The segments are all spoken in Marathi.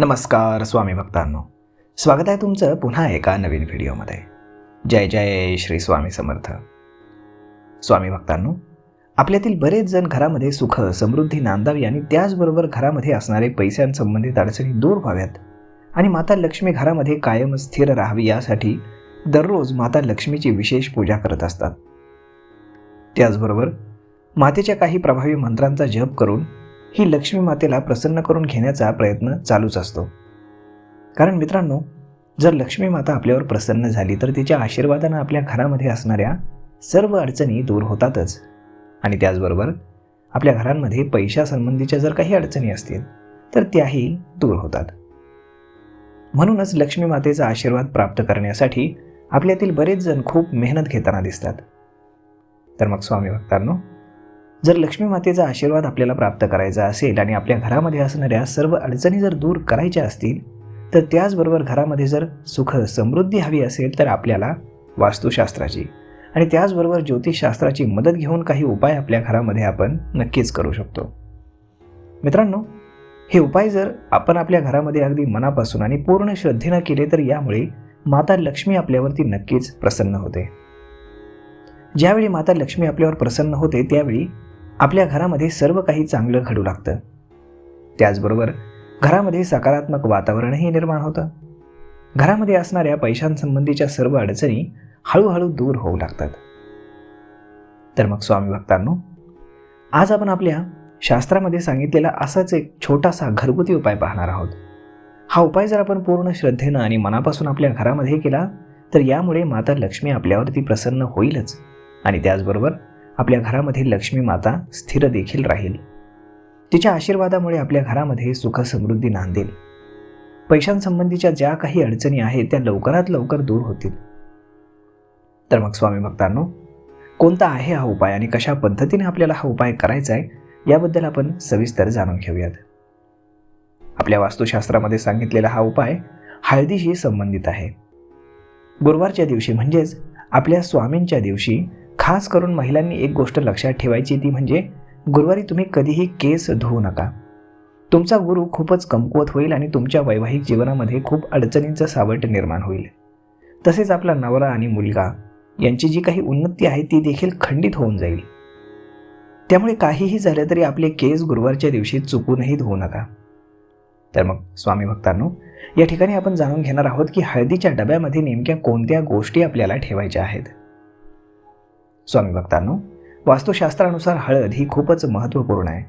नमस्कार स्वामी भक्तांनो. स्वागत आहे तुमचं पुन्हा एका नवीन व्हिडिओमध्ये. जय जय श्री स्वामी समर्थ. स्वामी भक्तांनो आपल्यातील बरेच जण घरामध्ये सुख समृद्धी नांदावी आणि त्याचबरोबर घरामध्ये असणारे पैशांसंबंधित अडचणी दूर व्हाव्यात. आणि माता लक्ष्मी घरामध्ये कायम स्थिर राहावी यासाठी दररोज माता लक्ष्मीची विशेष पूजा करत असतात. त्याचबरोबर मातेच्या काही प्रभावी मंत्रांचा जप करून ही लक्ष्मी मातेला प्रसन्न करून घेण्याचा प्रयत्न चालूच असतो. कारण मित्रांनो जर लक्ष्मी माता आपल्यावर प्रसन्न झाली तर तिच्या आशीर्वादानं आपल्या घरामध्ये असणाऱ्या सर्व अडचणी दूर होतातच. आणि त्याचबरोबर आपल्या घरांमध्ये पैशासंबंधीच्या जर काही अडचणी असतील तर त्याही दूर होतात. म्हणूनच लक्ष्मी मातेचा आशीर्वाद प्राप्त करण्यासाठी आपल्यातील बरेच जण खूप मेहनत घेताना दिसतात. तर मग स्वामी भक्तांनो जर लक्ष्मी मातेचा आशीर्वाद आपल्याला प्राप्त करायचा असेल आणि आपल्या घरामध्ये असणाऱ्या सर्व अडचणी जर दूर करायच्या असतील तर त्याचबरोबर घरामध्ये जर सुख समृद्धी हवी असेल तर आपल्याला वास्तुशास्त्राची आणि त्याचबरोबर ज्योतिषशास्त्राची मदत घेऊन काही उपाय आपल्या घरामध्ये आपण नक्कीच करू शकतो. मित्रांनो हे उपाय जर आपण आपल्या घरामध्ये अगदी मनापासून आणि पूर्ण श्रद्धेनं केले तर यामुळे माता लक्ष्मी आपल्यावरती नक्कीच प्रसन्न होते. ज्यावेळी माता लक्ष्मी आपल्यावर प्रसन्न होते त्यावेळी आपल्या घरामध्ये सर्व काही चांगलं घडू लागतं. त्याचबरोबर घरामध्ये सकारात्मक वातावरणही निर्माण होतं. घरामध्ये असणाऱ्या पैशांसंबंधीच्या सर्व अडचणी हळूहळू दूर होऊ लागतात. तर मग स्वामी भक्तांनो आज आपण आपल्या शास्त्रामध्ये सांगितलेला असाच एक छोटासा घरगुती उपाय पाहणार आहोत. हा उपाय जर आपण पूर्ण श्रद्धेनं आणि मनापासून आपल्या घरामध्ये केला तर यामुळे माता लक्ष्मी आपल्यावरती प्रसन्न होईलच. आणि त्याचबरोबर आपल्या घरामध्ये लक्ष्मी माता स्थिर देखील राहील. तिच्या आशीर्वादामुळे आपल्या घरामध्ये सुखसमृद्धी नांदेल. पैशांसंबंधीच्या ज्या काही अडचणी आहेत त्या लवकरात लवकर दूर होतील. तर मग स्वामी भक्तांनो कोणता आहे हा उपाय आणि कशा पद्धतीने आपल्याला हा उपाय करायचा आहे याबद्दल आपण सविस्तर जाणून घेऊयात. आपल्या वास्तुशास्त्रामध्ये सांगितलेला हा उपाय हळदीशी संबंधित आहे. गुरुवारच्या दिवशी म्हणजेच आपल्या स्वामींच्या दिवशी खास करून महिलांनी एक गोष्ट लक्षात ठेवायची ती म्हणजे गुरुवारी तुम्ही कधीही केस धुवू नका. तुमचा गुरु खूपच कमकुवत होईल आणि तुमच्या वैवाहिक जीवनामध्ये खूप अडचणींचं सावट निर्माण होईल. तसेच आपला नवरा आणि मुलगा यांची जी काही उन्नती आहे ती देखील खंडित होऊन जाईल. त्यामुळे काहीही झालं तरी आपले केस गुरुवारच्या दिवशी चुकूनही धुवू नका. तर मग स्वामी भक्तांनो या ठिकाणी आपण जाणून घेणार आहोत की हळदीच्या डब्यामध्ये नेमक्या कोणत्या गोष्टी आपल्याला ठेवायच्या आहेत? स्वामी भक्तांनो वास्तुशास्त्रानुसार हळद ही खूपच महत्त्वपूर्ण आहे.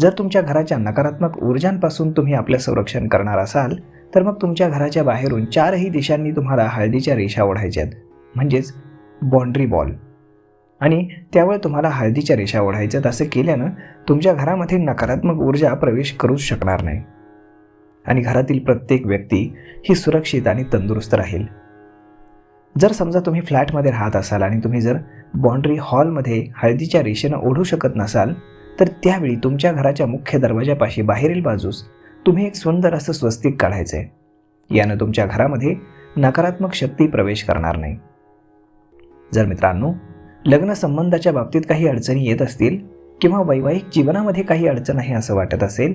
जर तुमच्या घराच्या नकारात्मक ऊर्जांपासून तुम्ही आपलं संरक्षण करणार असाल तर मग तुमच्या घराच्या बाहेरून चारही दिशांनी तुम्हाला हळदीच्या रेषा ओढायच्यात म्हणजेच बाँड्री बॉल आणि त्यावर तुम्हाला हळदीच्या रेषा ओढायच्यात असं केल्यानं तुमच्या घरामध्ये नकारात्मक ऊर्जा प्रवेश करूच शकणार नाही. आणि घरातील प्रत्येक व्यक्ती ही सुरक्षित आणि तंदुरुस्त राहील. जर समजा तुम्ही फ्लॅटमध्ये राहत असाल आणि तुम्ही जर बाँड्री हॉलमध्ये हळदीच्या रेषेनं ओढू शकत नसाल तर त्यावेळी तुमच्या घराच्या मुख्य दरवाजापाशी बाहेरील बाजूस तुम्ही एक सुंदर असं स्वस्तिक काढायचं आहे. यानं तुमच्या घरामध्ये नकारात्मक शक्ती प्रवेश करणार नाही. जर मित्रांनो लग्न संबंधाच्या बाबतीत काही अडचणी येत असतील किंवा वैवाहिक जीवनामध्ये काही अडचण आहे असं वाटत असेल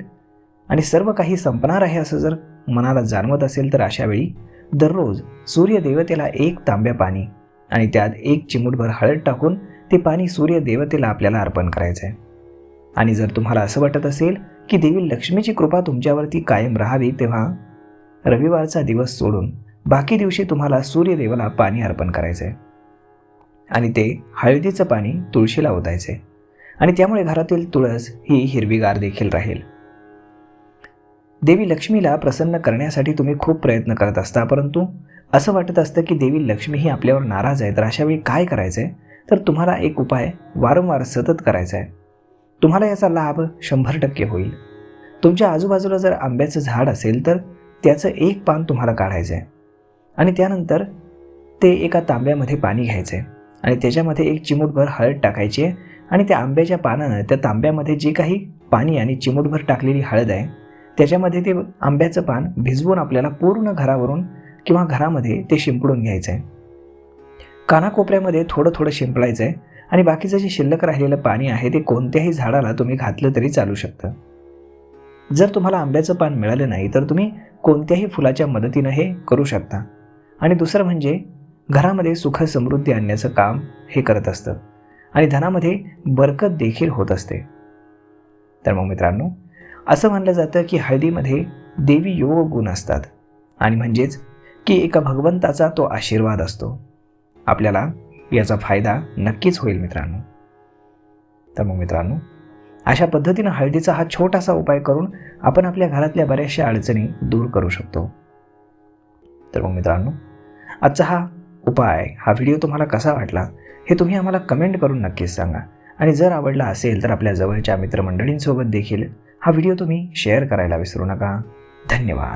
आणि सर्व काही संपणार आहे असं जर मनाला जाणवत असेल तर अशावेळी दररोज सूर्यदेवतेला एक तांब्या पाणी आणि त्यात एक चिमूटभर हळद टाकून ते पाणी सूर्यदेवतेला आपल्याला अर्पण करायचं आहे आणि जर तुम्हाला असं वाटत असेल की देवी लक्ष्मीची कृपा तुमच्यावरती कायम राहावी तेव्हा रविवारचा दिवस सोडून बाकी दिवशी तुम्हाला सूर्यदेवाला पाणी अर्पण करायचं आहे आणि ते हळदीचं पाणी तुळशीला ओतायचे आणि त्यामुळे घरातील तुळस ही हिरवीगार देखील राहील. देवी लक्ष्मीला प्रसन्न करण्यासाठी तुम्ही खूप प्रयत्न करत असता परंतु असं वाटत असतं की देवी लक्ष्मी ही आपल्यावर नाराज आहे तर अशावेळी काय करायचं आहे तर तुम्हाला एक उपाय वारंवार सतत करायचा आहे तुम्हाला याचा लाभ शंभर टक्के होईल. तुमच्या आजूबाजूला जर आंब्याचं झाड असेल तर त्याचं एक पान तुम्हाला काढायचं आहे आणि त्यानंतर ते एका तांब्यामध्ये पाणी घ्यायचं आहे आणि त्याच्यामध्ये एक चिमूटभर हळद टाकायची आहे. आणि त्या आंब्याच्या पानानं त्या तांब्यामध्ये जे काही पाणी आणि चिमूटभर टाकलेली हळद आहे त्याच्यामध्ये ते आंब्याचं पान भिजवून आपल्याला पूर्ण घरावरून किंवा घरामध्ये ते शिंपडून घ्यायचं आहे कानाकोपऱ्यामध्ये थोडं थोडं शिंपडायचं आहे आणि बाकीचं जे शिल्लक राहिलेलं पाणी आहे ते कोणत्याही झाडाला तुम्ही घातलं तरी चालू शकतं. जर तुम्हाला आंब्याचं पान मिळालं नाही तर तुम्ही कोणत्याही फुलाच्या मदतीनं हे करू शकता. आणि दुसरं म्हणजे घरामध्ये सुख समृद्धी आणण्याचं काम हे करत असतं. आणि धनामध्ये बरकत देखील होत असते. तर मग मित्रांनो असं मानलं जातं की हळदीमध्ये देवी योग गुण असतात. आणि म्हणजेच की एका भगवंताचा तो आशीर्वाद असतो. आपल्याला याचा फायदा नक्कीच होईल मित्रांनो. तर मग मित्रांनो अशा पद्धतीनं हळदीचा हा छोटासा उपाय करून आपण आपल्या घरातल्या बऱ्याचशा अडचणी दूर करू शकतो. तर मग मित्रांनो आजचा हा उपाय हा व्हिडिओ तुम्हाला कसा वाटला हे तुम्ही आम्हाला कमेंट करून नक्कीच सांगा. आणि जर आवडला असेल तर आपल्या जवळच्या मित्रमंडळींसोबत देखील हा व्हिडिओ तुम्ही शेअर करायला विसरू नका. धन्यवाद.